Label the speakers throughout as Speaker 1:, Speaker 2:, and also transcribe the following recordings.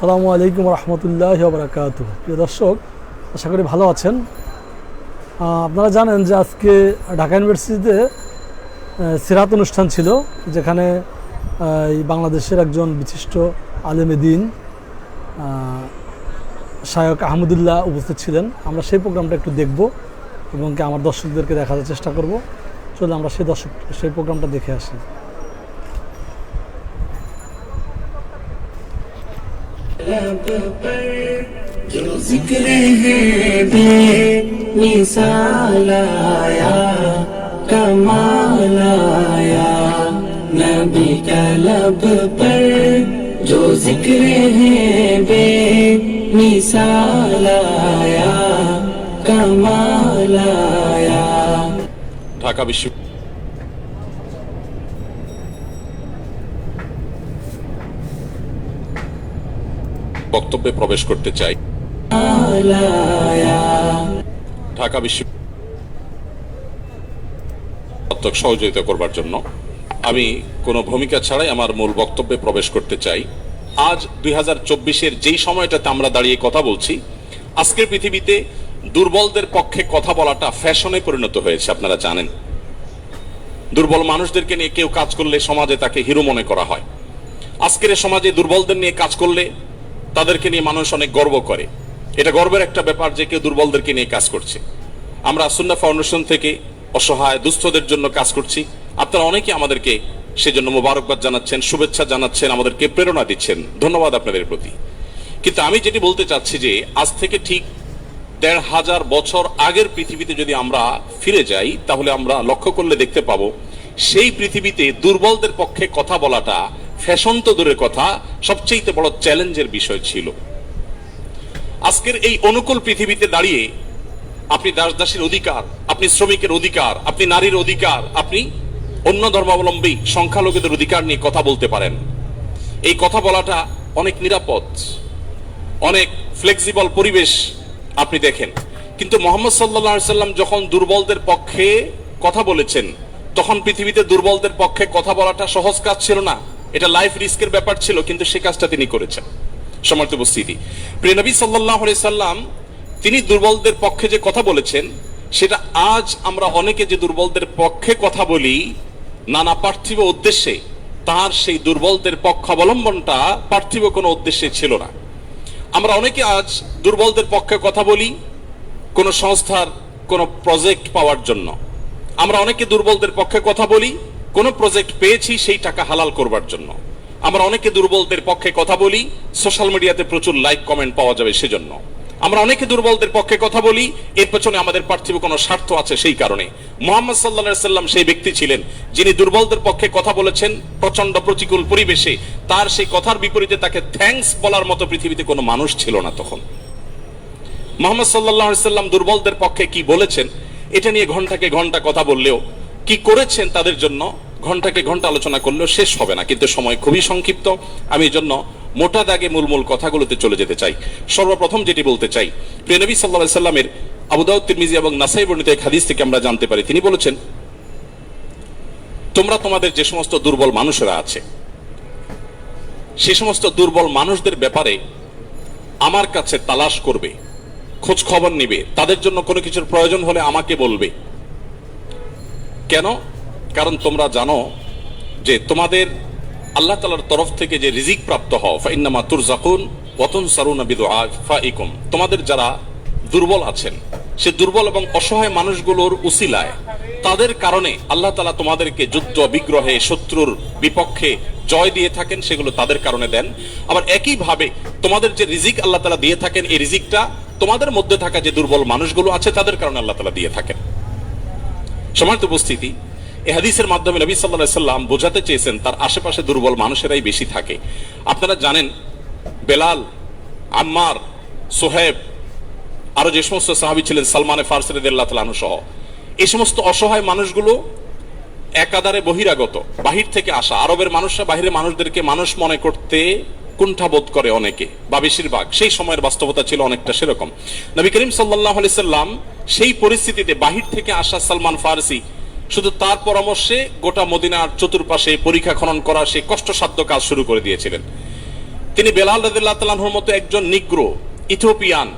Speaker 1: সালামু আলাইকুম রহমতুল্লাহ বারাকাত প্রিয় দর্শক, আশা করি ভালো আছেন। আপনারা জানেন যে আজকে ঢাকা ইউনিভার্সিটিতে সিরাত অনুষ্ঠান ছিল, যেখানে এই বাংলাদেশের একজন বিশিষ্ট আলেমে দিন শায়ক আহমদুল্লাহ উপস্থিত ছিলেন। আমরা সেই প্রোগ্রামটা একটু দেখব এবং আমার দর্শকদেরকে দেখানোর চেষ্টা করব। চলে আমরা সেই দর্শক, সেই প্রোগ্রামটা দেখে আসি।
Speaker 2: طلب پر جو ذکر ہے بے مثال آیا، کمال آیا۔ نبی کا لب پر جو ذکر ہے بے مثال آیا، کمال آیا۔
Speaker 3: ঢাকা বিশ্ব বক্তব্যে প্রবেশ করতে চাই। ঢাকা বিশ্ব সহযোগিতা করবার জন্য। আমি কোনো ভূমিকা ছাড়াই আমার মূল বক্তব্যে প্রবেশ করতে চাই। আজ দুই হাজার চব্বিশের যেই সময়টাতে আমরা দাঁড়িয়ে কথা বলছি, আজকের পৃথিবীতে দুর্বলদের পক্ষে কথা বলাটা ফ্যাশনে পরিণত হয়েছে, আপনারা জানেন। দুর্বল মানুষদেরকে নিয়ে কেউ কাজ করলে সমাজে তাকে হিরো মনে করা হয়। আজকের সমাজে দুর্বলদের নিয়ে কাজ করলে তাদেরকে নিয়ে মানুষ অনেক গর্ব করে। এটা গর্বের একটা ব্যাপার যে কেউ দুর্বলদেরকে নিয়ে কাজ করছে। আমরা সুন্না ফাউন্ডেশন থেকে অসহায় দুস্থদের জন্য কাজ করছি। আপনারা অনেকে আমাদেরকে সেজন্য মোবারকবাদ জানাচ্ছেন, শুভেচ্ছা জানাচ্ছেন, আমাদেরকে প্রেরণা দিচ্ছেন। ধন্যবাদ আপনাদের প্রতি। কিন্তু আমি যেটি বলতে চাচ্ছি যে, আজ থেকে ঠিক দেড় হাজার বছর আগের পৃথিবীতে যদি আমরা ফিরে যাই, তাহলে আমরা লক্ষ্য করলে দেখতে পাবো, সেই পৃথিবীতে দুর্বলদের পক্ষে কথা বলাটা ফ্যাশন তো দূরের কথা সবচেয়ে বড় চ্যালেঞ্জের বিষয় ছিল। আজকের এই অনুকূল পৃথিবীতে দাঁড়িয়ে আপনি দাস দাসীর অধিকার, আপনি শ্রমিকের অধিকার, আপনি নারীর অধিকার, আপনি অন্য ধর্মাবলম্বী সংখ্যালঘুদের অধিকার নিয়ে কথা বলতে পারেন। এই কথা বলাটা অনেক নিরাপদ, অনেক ফ্লেক্সিবল পরিবেশ আপনি দেখেন। কিন্তু মোহাম্মদ সাল্লা সাল্লাম যখন দুর্বলদের পক্ষে কথা বলেছেন, তখন পৃথিবীতে দুর্বলদের পক্ষে কথা বলাটা সহজ কাজ ছিল না। এটা লাইফ রিস্কের ব্যাপার ছিল, কিন্তু সে কাজটা তিনি করেছেন। সমর্থ উপস্থিতি। প্রিয় নবী সাল্লাহ সাল্লাম, তিনি দুর্বলদের পক্ষে যে কথা বলেছেন, সেটা আজ আমরা অনেকে যে দুর্বলদের পক্ষে কথা বলি, নানা পার্থিব উদ্দেশ্যে তার সেই দুর্বলদের পক্ষ অবলম্বনটা পার্থিব কোনো উদ্দেশ্যে ছিল না। আমরা অনেকে আজ দুর্বলদের পক্ষে কথা বলি, কোন সংস্থার কোন প্রজেক্ট পাওয়ার জন্য। আমরা অনেকে দুর্বলদের পক্ষে কথা বলি কোন প্রজেক্ট পেয়েছি, সেই টাকা হালাল করবার জন্য। আমরা অনেকে দুর্বলদের পক্ষে কথা বলি সোশ্যাল মিডিয়াতে প্রচুর লাইক কমেন্ট পাওয়া যাবে সেজন্য। আমরা অনেকে দুর্বলদের পক্ষে কথা বলি, এর পেছনে আমাদের পার্থিব কোনো স্বার্থ আছে সেই কারণে। মোহাম্মদ সাল্লা সাল্লাম সেই ব্যক্তি ছিলেন, যিনি দুর্বলদের পক্ষে কথা বলেছেন প্রচণ্ড প্রতিকূল পরিবেশে। তার সেই কথার বিপরীতে তাকে থ্যাঙ্কস বলার মতো পৃথিবীতে কোনো মানুষ ছিল না তখন। মোহাম্মদ সাল্লাহ সাল্লাম দুর্বলদের পক্ষে কি বলেছেন, এটা নিয়ে ঘন্টাকে ঘণ্টা কথা বললেও কি করেছেন তাদের জন্য? ঘন্টাকে ঘণ্টা আলোচনা করলেও শেষ হবে না, কিন্তু সময় খুবই সংক্ষিপ্ত। আমি জন্য মোটা দাগে মূল মূল কথাগুলোতে চলে যেতে চাই। সর্বপ্রথম যেটি বলতে চাই প্রিয়নবী সাল্লাহ সাল্লামের আবুদাউদ এবং নাসাই বর্ণিত এক হাদিস থেকে আমরা জানতে পারি। তিনি বলেছেন, তোমরা তোমাদের যে সমস্ত দুর্বল মানুষেরা আছে, সে সমস্ত দুর্বল মানুষদের ব্যাপারে আমার কাছে তালাশ করবে, খোঁজ খবর নিবে। তাদের জন্য কোনো কিছুর প্রয়োজন হলে আমাকে বলবে। কেন? কারণ তোমরা জানো যে তোমাদের আল্লাহ তালার তরফ থেকে যে রিজিক প্রাপ্ত হও, ফাইন্নামা তুরজাকুন ওয়াতুন সারুনা ফাইকুম। তোমাদের যারা দুর্বল আছেন, সে দুর্বল এবং অসহায় মানুষগুলোর উসিলায়, তাদের কারণে আল্লাহ তালা তোমাদেরকে যুদ্ধ, বিগ্রহে, শত্রুর বিপক্ষে জয় দিয়ে থাকেন, সেগুলো তাদের কারণে দেন। আবার একইভাবে তোমাদের যে রিজিক আল্লাহ তালা দিয়ে থাকেন, এই রিজিকটা তোমাদের মধ্যে থাকা যে দুর্বল মানুষগুলো আছে, তাদের কারণে আল্লাহ তালা দিয়ে থাকেন। সমাজ উপস্থিতি, এ হাদিসের মাধ্যমে নবী সাল্লাহ সাল্লাম বোঝাতে চেয়েছেন তার আশেপাশে দুর্বল মানুষেরাই বেশি থাকে। আপনারা জানেন, বেলাল, আম্মার, সোহেব, আরও যে সমস্ত সাহাবি ছিলেন, সালমানে ফারসিরাদিল্লাহ তালানু সহ, এই সমস্ত অসহায় মানুষগুলো একাধারে বহিরাগত, বাহির থেকে আসা। আরবের মানুষরা বাহিরের মানুষদেরকে মানুষ মনে করতে কুণ্ঠাবোধ করে অনেকে, বা বেশিরভাগ। সেই সময়ের বাস্তবতা ছিল অনেকটা সেরকম। নবী করিম সাল্লাহ সাল্লাম সেই পরিস্থিতিতে বাহির থেকে আসা সালমান ফারসি, শুধু তার পরামর্শে গোটা মদিনার চতুর্পাশে পরীক্ষা খনন করা সেই কষ্টসাধ্য কাজ শুরু করে দিয়েছিলেন। তিনি বেলাল রাদিল্লাহ তালাহুর মতো একজন নিগ্র ইথোপিয়ান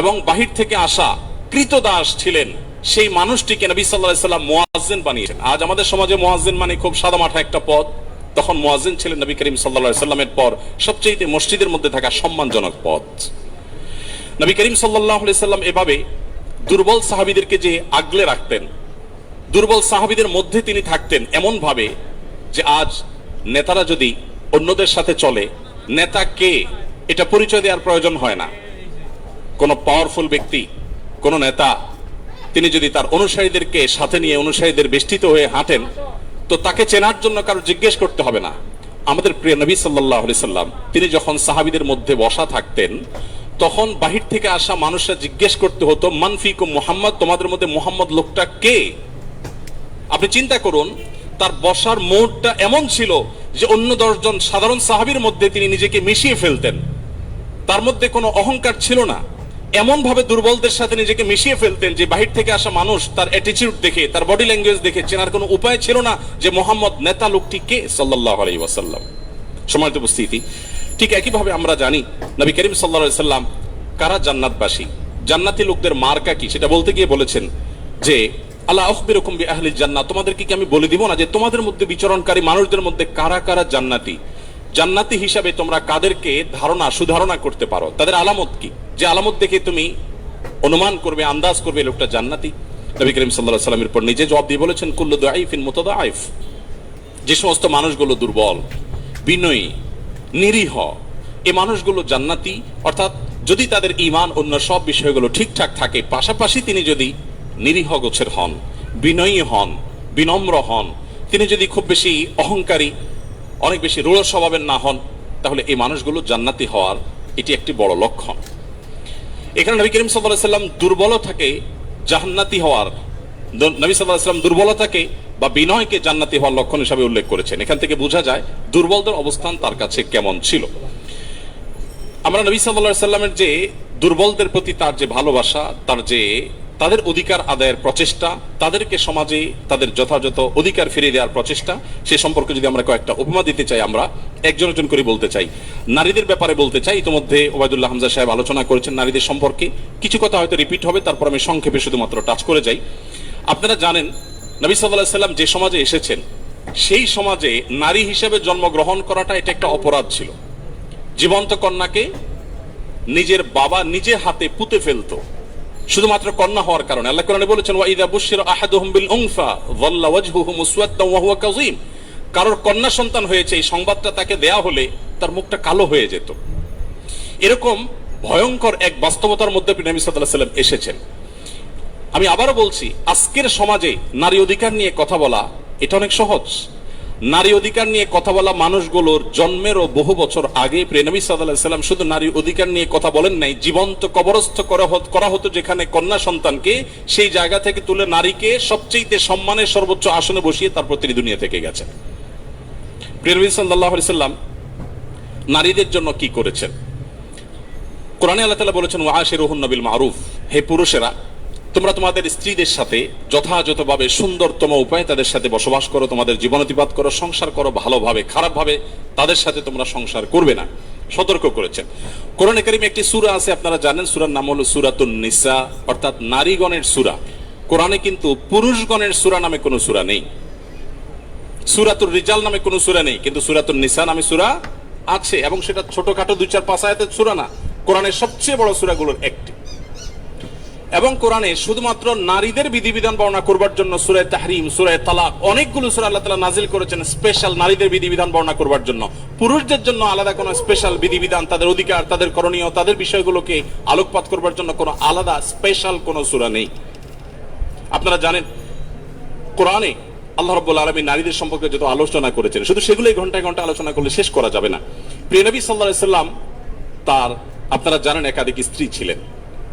Speaker 3: এবং বাহির থেকে আসা কৃতদাস ছিলেন। সেই মানুষটিকে নবী সাল্লাহ সাল্লাম মোয়াজ্জেন বানিয়েছেন। আজ আমাদের সমাজে মোয়াজ্জেন মানে খুব সাদামাঠা একটা পদ। তখন মোয়াজ্জেন ছিলেন নবী করিম সাল্লাহ সাল্লামের পর সবচেয়ে মসজিদের মধ্যে থাকা সম্মানজনক পদ নবী করিম সাল্লাহ সাল্লাম এভাবে দুর্বল সাহাবিদেরকে যে আগলে রাখতেন, দুর্বল সাহাবিদের মধ্যে তিনি থাকতেন এমন ভাবে যে আজ নেতারা যদি অন্যদের সাথে চলে, নেতা কে? এটা পরিচয় দেওয়ার প্রয়োজন হয় না। কোন পাওয়ারফুল ব্যক্তি, কোন নেতা, তিনি যদি তার অনুসারীদেরকে সাথে নিয়ে অনুসারীদের বেষ্টিত হয়ে হাঁটেন তো তাকে চেনার জন্য কারও জিজ্ঞেস করতে হবে না। আমাদের প্রিয় নবী সাল্লাহ সাল্লাম, তিনি যখন সাহাবিদের মধ্যে বসা থাকতেন, তখন বাহির থেকে আসা মানুষরা জিজ্ঞেস করতে হতো মানফিক মোহাম্মদ? তোমাদের মধ্যে মোহাম্মদ লোকটা কে? আপনি চিন্তা করুন, তার বসার মোড়টা এমন ছিল যে অন্য দশজন সাধারণ সাহাবীর মধ্যে তিনি নিজেকে মিশিয়ে ফেলতেন। তার মধ্যে কোনো অহংকার ছিল না। এমন ভাবে দুর্বলদের সাথে নিজেকে মিশিয়ে ফেলতেন যে বাহির থেকে আসা মানুষ তার অ্যাটিটিউড দেখে, তার বডি ল্যাঙ্গুয়েজ দেখে চেনার কোনো উপায় ছিল না যে মোহাম্মদ নেতা লোকটি কে সাল্লাহ আলাই ওয়াসাল্লাম। সময়ত উপস্থিতি, ঠিক একইভাবে আমরা জানি নবী করিম সাল্লা সাল্লাম কারা জান্নাতবাসী? জান্নাতি লোকদের মার্কা কি? সেটা বলতে গিয়ে বলেছেন যে, আল্লাহ আখবিরকম বি আহলি জান্নাত তোমাদেরকে কি আমি বলে দিব না যে তোমাদের মধ্যে বিচরণকারী মানুষদের মধ্যে কারা কারা জান্নাতি? জান্নাতি হিসাবে তোমরা কাদেরকে ধারণা, সুধারণা করতে পারো। তাদের আলামত কি? যে আলামত দেখে তুমি অনুমান করবে, আন্দাজ করবে লোকটা জান্নাতি। নবী করিম সাল্লাহ সাল্লামের পর নিজে জবাব দিয়ে বলেছেন, কুল্লু দাইফিন মুতাদা আইফ যে সমস্ত মানুষগুলো দুর্বল, বিনয়ী, নিরীহ, এ মানুষগুলো জান্নাতি। অর্থাৎ যদি তাদের ইমান অন্য সব বিষয়গুলো ঠিকঠাক থাকে, পাশাপাশি তিনি যদি নিরীহ গোছের হন, বিনয়ী হন, বিনম্র হন, তিনি যদি খুব বেশি অহংকারী অনেক বেশি রূঢ় স্বভাবের না হন, তাহলে এই মানুষগুলো জান্নাতি হওয়ার এটি একটি বড় লক্ষণ। এখানে নবী করিম সাল্লাহ সাল্লাম দুর্বলতাকে জান্নাতি হওয়ার, নবী সাল্লাহ সাল্লাম দুর্বলতাকে বা বিনয়কে জান্নাতি হওয়ার লক্ষণ হিসাবে উল্লেখ করেছেন। এখান থেকে বোঝা যায় দুর্বলদের অবস্থান তার কাছে কেমন ছিল। আমরা নবী সাল্লাহ সাল্লামের যে দুর্বলদের প্রতি তার যে ভালোবাসা, তার যে তাদের অধিকার আদায়ের প্রচেষ্টা, তাদেরকে সমাজে তাদের যথাযথ অধিকার ফিরিয়ে দেওয়ার প্রচেষ্টা, সে সম্পর্কে যদি আমরা কয়েকটা উপমা দিতে চাই, আমরা একজন একজন করে বলতে চাই। নারীদের ব্যাপারে বলতে চাই, ইতিমধ্যে ওবায়দুল্লাহ হামজা সাহেব আলোচনা করেছেন নারীদের সম্পর্কে। কিছু কথা হয়তো রিপিট হবে, তারপর আমি সংক্ষেপে শুধুমাত্র টাচ করে যাই। আপনারা জানেন, নবী সাল্লাহ সাল্লাম যে সমাজে এসেছেন, সেই সমাজে নারী হিসেবে জন্মগ্রহণ করাটা এটা একটা অপরাধ ছিল। জীবন্ত কন্যাকে নিজের বাবা নিজে হাতে পুঁতে ফেলতো। শুধুমাত্র কন্যা হওয়ার কারণে। আল্লাহ কোরআনে বলেছেন, ওয়াইদা বুশির আহাদুহুম বিল উনফা যাল্লা ওয়াজহুহু মুসওয়াদ্দান ওয়া হুয়া কাযীম। কারোর কন্যা সন্তান হয়েছে, এই সংবাদটা তাকে দেয়া হলে তার মুখটা কালো হয়ে যেত। এরকম ভয়ঙ্কর এক বাস্তবতার মধ্যে নবী সাল্লাল্লাহু আলাইহি সাল্লাম এসেছেন। আমি আবারও বলছি, আজকের সমাজে নারী অধিকার নিয়ে কথা বলা, এটা অনেক সহজ। নারী অধিকার নিয়ে কথা বলা মানুষগুলোর জন্মেরও বহু বছর আগে প্রেনবী সাল্লাম শুধু নারী অধিকার নিয়ে কথা বলেন নাই, জীবন্ত কবরস্থ করা হত- যেখানে কন্যা সন্তানকে সেই জায়গা থেকে তুলে নারীকে সবচেয়ে সম্মানের সর্বোচ্চ আসনে বসিয়ে তারপর তিনি দুনিয়া থেকে গেছেন। প্রেনবী সাল্লাহ সাল্লাম নারীদের জন্য কি করেছেন? কোরআনে আল্লাহ বলেছেন ওয়াশে রহুন নবিল মারুফ। হে পুরুষেরা তোমরা তোমাদের স্ত্রীদের সাথে যথাযথভাবে সুন্দরতম উপায়ে তাদের সাথে বসবাস করো, তোমাদের জীবন অতিবাদ করো, সংসার করো ভালোভাবে, খারাপভাবে তাদের সাথে তোমরা সংসার করবে না। সতর্ক করেছেন। কোরআনে কারিমে একটি সূরা আছে, আপনারা জানেন, সূরার নাম হলো সূরাতুন নিসা, অর্থাৎ নারীগণের সূরা। কোরআনে কিন্তু পুরুষগণের সূরা নামে কোনো সুরা নেই। সুরাতুর রিজাল নামে কোনো সূরা নেই, কিন্তু সূরাতুন নিসা নামে সুরা আছে, এবং সেটা ছোটখাটো দুই চার পাঁচ আয়াতের সূরা না। কোরআনের সবচেয়ে বড় সূরাগুলোর একটি। এবং কোরআনে শুধুমাত্র নারীদের বিধিবিধান বর্ণনা করবার জন্য সুরায় তাহরিম সুরায় তালাক অনেকগুলো সুরা আল্লাহ তালা নাজিল করেছেন স্পেশাল নারীদের বিধিবিধান বর্ণনা করবার জন্য। পুরুষদের জন্য আলাদা কোনো স্পেশাল বিধিবিধান, তাদের অধিকার, তাদের করণীয়, তাদের বিষয়গুলোকে আলোকপাত করবার জন্য কোনো আলাদা স্পেশাল কোনো সুরা নেই। আপনারা জানেন, কোরআনে আল্লাহ রব্বুল আলমী নারীদের সম্পর্কে যত আলোচনা করেছেন, শুধু সেগুলোই ঘন্টায় ঘণ্টা আলোচনা করলে শেষ করা যাবে না। প্রিয়নবী সাল্লাহ সাল্লাম তার, আপনারা জানেন একাধিক স্ত্রী ছিলেন।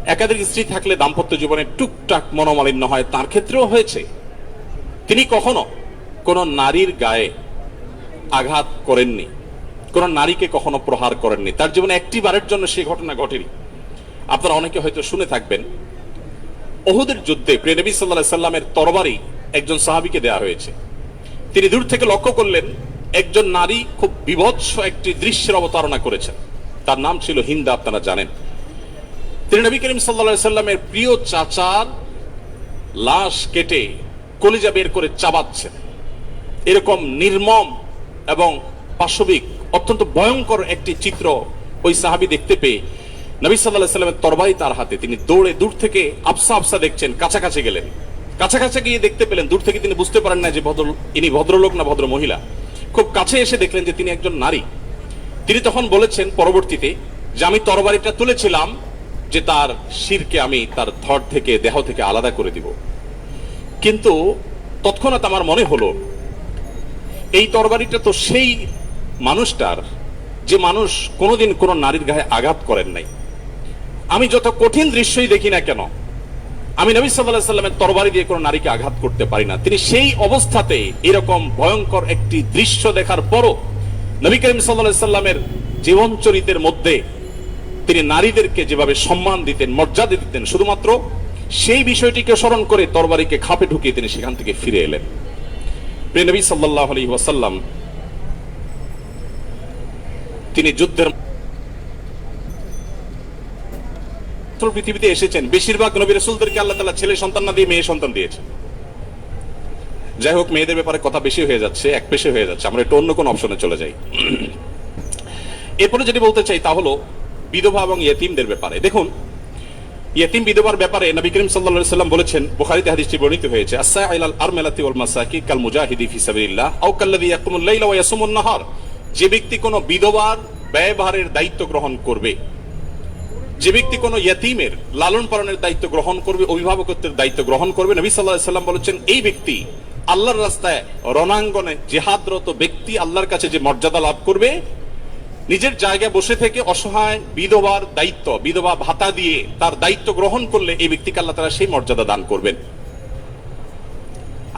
Speaker 3: একাধিক স্ত্রী থাকলে দাম্পত্য জীবনে টুকটাক মনোমালিন্য হয়, তার ক্ষেত্রেও হয়েছে। তিনি কখনো কোন নারীর গায়ে আঘাত করেননি, কোন নারীকে কখনো প্রহার করেননি। তার জীবনে একটি বারের জন্য সেই ঘটনা ঘটেনি। আপনারা অনেকে হয়তো শুনে থাকবেন, ওহুদের যুদ্ধে প্রেনবী সাল্লাহ সাল্লামের তরবারি একজন সাহাবিকে দেয়া হয়েছে। তিনি দূর থেকে লক্ষ্য করলেন, একজন নারী খুব বিভৎস একটি দৃশ্যের অবতারণা করেছেন। তার নাম ছিল হিন্দা, আপনারা জানেন। তিনি নবী করিম সাল্লা সাল্লামের প্রিয় চাচার লাশ কেটে কলিজা বের করে চাবাচ্ছেন। এরকম নির্মম এবং পাশবিক, অত্যন্ত ভয়ঙ্কর একটি চিত্র ওই সাহাবি দেখতে পেয়ে নবী সাল্লাহ সাল্লামের তরবারি তার হাতে। তিনি দৌড়ে দূর থেকে আফসা আফসা দেখছেন, কাছাকাছি গেলেন। কাছাকাছি গিয়ে দেখতে পেলেন, দূর থেকে তিনি বুঝতে পারেন না যে ভদ্র, ইনি ভদ্রলোক না ভদ্র মহিলা। খুব কাছে এসে দেখলেন যে তিনি একজন নারী। তিনি তখন বলেছেন পরবর্তীতে, যে আমি তরবারিটা তুলেছিলাম যে তার শিরকে আমি তার ধর থেকে, দেহ থেকে আলাদা করে দিব। কিন্তু তৎক্ষণাৎ আমার মনে হলো, এই তরবারিটা তো সেই মানুষটার, যে মানুষ কোনোদিন কোনো নারীর গায়ে আঘাত করেন নাই। আমি যত কঠিন দৃশ্যই দেখি না কেন, আমি নবী সাল্লাহ সাল্লামের তরবারি দিয়ে কোনো নারীকে আঘাত করতে পারি না। তিনি সেই অবস্থাতে এরকম ভয়ঙ্কর একটি দৃশ্য দেখার পরও নবী করিম সাল্লাহ সাল্লামের জীবন চরিতের মধ্যে তিনি নারীদেরকে যেভাবে সম্মান দিতেন, মর্যাদা দিতেন, শুধুমাত্র সেই বিষয়টিকে স্মরণ করে তরবারিকে খাপে ঢুকিয়ে তিনি সেখান থেকে ফিরে এলেন। প্রিয় নবী সাল্লাহ আলী ওয়াসাল্লাম, তিনি যুদ্ধের পৃথিবীতে এসেছেন। বেশিরভাগ নবী রসুলদেরকে আল্লাহ তালা ছেলে সন্তান না দিয়ে মেয়ে সন্তান দিয়েছেন। যাই হোক, মেয়েদের ব্যাপারে কথা বেশি হয়ে যাচ্ছে, এক পেশে হয়ে যাচ্ছে। আমরা একটু অন্য কোন অপশনে চলে যাই। এরপরে যেটি বলতে চাই, তা হলো বিধবা এবং ইয়েতিমদের ব্যাপারে। দেখুন, ইয়েতিম বিধবার ব্যাপারে নবী করিম সাল্লাল্লাহু সাল্লাম বলেছেন, বুখারীতে হাদিসটি বর্ণিত হয়েছে আসা ইলাল আরমালাতি ওয়াল মাসাকি কাল মুজাহিদি ফি সাবিলিল্লাহ, আও কাল্লাযী ইয়াকুমুল লাইলা ওয়া ইয়াসুমুন নাহার। যে ব্যক্তি কোনো বিধবার ব্যয়ভারের দায়িত্ব গ্রহণ করবে, যে ব্যক্তি কোনো ইয়তিমের লালন পালনের দায়িত্ব গ্রহণ করবে, অভিভাবকত্বের দায়িত্ব গ্রহণ করবে, নবী সাল্লাল্লাহু সাল্লাম বলেছেন, এই ব্যক্তি আল্লাহর রাস্তায় রণাঙ্গনে জিহাদরত ব্যক্তি আল্লাহর কাছে যে মর্যাদা লাভ করবে নিজের জায়গায় বসে থেকে অসহায় বিধবার দায়িত্ব, বিধবা ভাতা দিয়ে তার দায়িত্ব গ্রহণ করলে এই ব্যক্তিকে আল্লাহ তারা সেই মর্যাদা দান করবেন।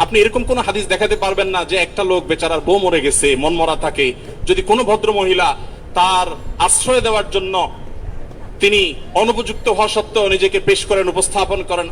Speaker 3: আপনি এরকম কোন হাদিস দেখাতে পারবেন না যে একটা লোক বেচারার বউ মরে গেছে মন মরা থাকে। যদি কোনো ভদ্র মহিলা তার আশ্রয় দেওয়ার জন্য তিনি অনুপযুক্ত হওয়া সত্ত্বেও নিজেকে পেশ করেন, উপস্থাপন করেন